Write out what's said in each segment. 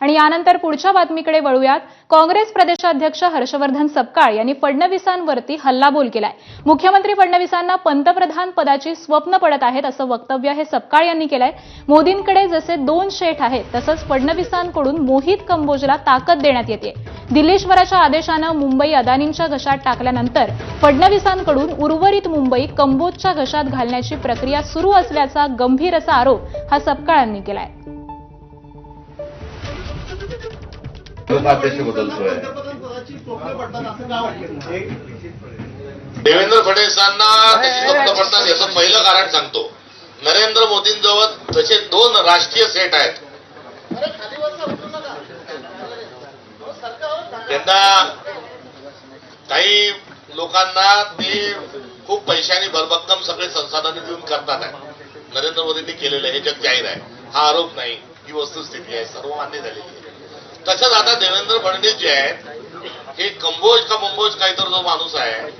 आणि यानंतर पुढच्या बातमीकडे वळूयात. काँग्रेस प्रदेशाध्यक्ष हर्षवर्धन सपकाळ यांनी फडणवीसांवरती हल्लाबोल केलाय. मुख्यमंत्री फडणवीसांना पंतप्रधान पदाची स्वप्न पडत आहेत असं वक्तव्य हे सपकाळ यांनी केलंय. मोदींकडे जसे दोन शेठ आहेत तसंच फडणवीसांकडून मोहित कंबोजला ताकद देण्यात येते दिल्लीश्वराच्या आदेशानं मुंबई अदानींच्या घशात टाकल्यानंतर फडणवीसांकडून उर्वरित मुंबई कंबोजच्या घशात घालण्याची प्रक्रिया सुरू असल्याचा गंभीर असा आरोप हा सपकाळांनी केलाय. लोकाध्यक्ष बदलतोय देवेंद्र फडणवीसांना त्याची स्वप्न पडतात याचं पहिलं कारण सांगतो. नरेंद्र मोदींजवळ तसे दोन राष्ट्रीय सेट आहेत. त्यांना काही लोकांना ते खूप पैशाने भरभक्कम सगळे संसाधने देऊन करतात आहे. नरेंद्र मोदींनी केलेलं हे जग जाहीर आहे. हा आरोप नाही. ही वस्तुस्थिती आहे सर्व मान्य झालेली आहे. तसंच आता देवेंद्र फडणवीस जे आहेत हे कंबोज का मुंबोज काहीतरी जो माणूस आहे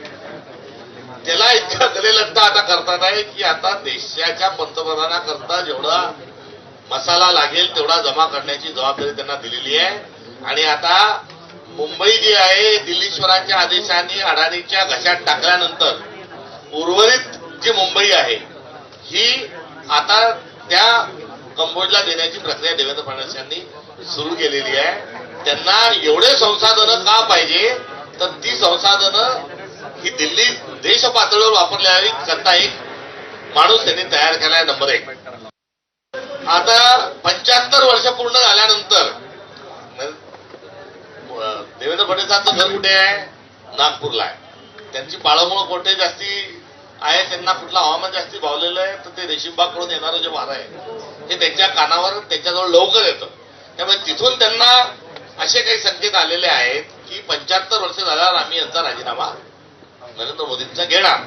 त्याला इतका गलेलट्टा आता करतात आहे की आता देशाच्या पंतप्रधानाकरता जेवढा मसाला लागेल तेवढा जमा करण्याची जबाबदारी त्यांना दिलेली आहे. आणि आता मुंबई जी आहे दिल्लीश्वरांच्या आदेशाने अडाणीच्या घशात टाकल्यानंतर उर्वरित जी मुंबई आहे ही आता त्या कंबोजला देण्याची प्रक्रिया देवेंद्र फडणवीस यांनी सुरू केलेली आहे. त्यांना एवढे संसाधनं का पाहिजे? तर ती संसाधनं ही दिल्ली देश पातळीवर वापरल्या करता एक माणूस त्यांनी तयार केलाय नंबर एक. आता पंच्याहत्तर वर्ष पूर्ण झाल्यानंतर देवेंद्र फडणवीसांचं घर कुठे आहे? नागपूरला आहे. त्यांची पाळंमुळं कोठे जास्ती आहे त्यांना कुठलं हवामान जास्ती भावलेलं आहे तर ते रेशीमबागकडून येणारं जे वारं आहे हे त्यांच्या कानावर त्यांच्याजवळ लवकर येतं. त्यामुळे तिथून त्यांना असे काही संकेत आलेले आहेत की पंच्याहत्तर वर्ष झाल्यावर आम्ही यांचा राजीनामा नरेंद्र मोदींचा घेणार.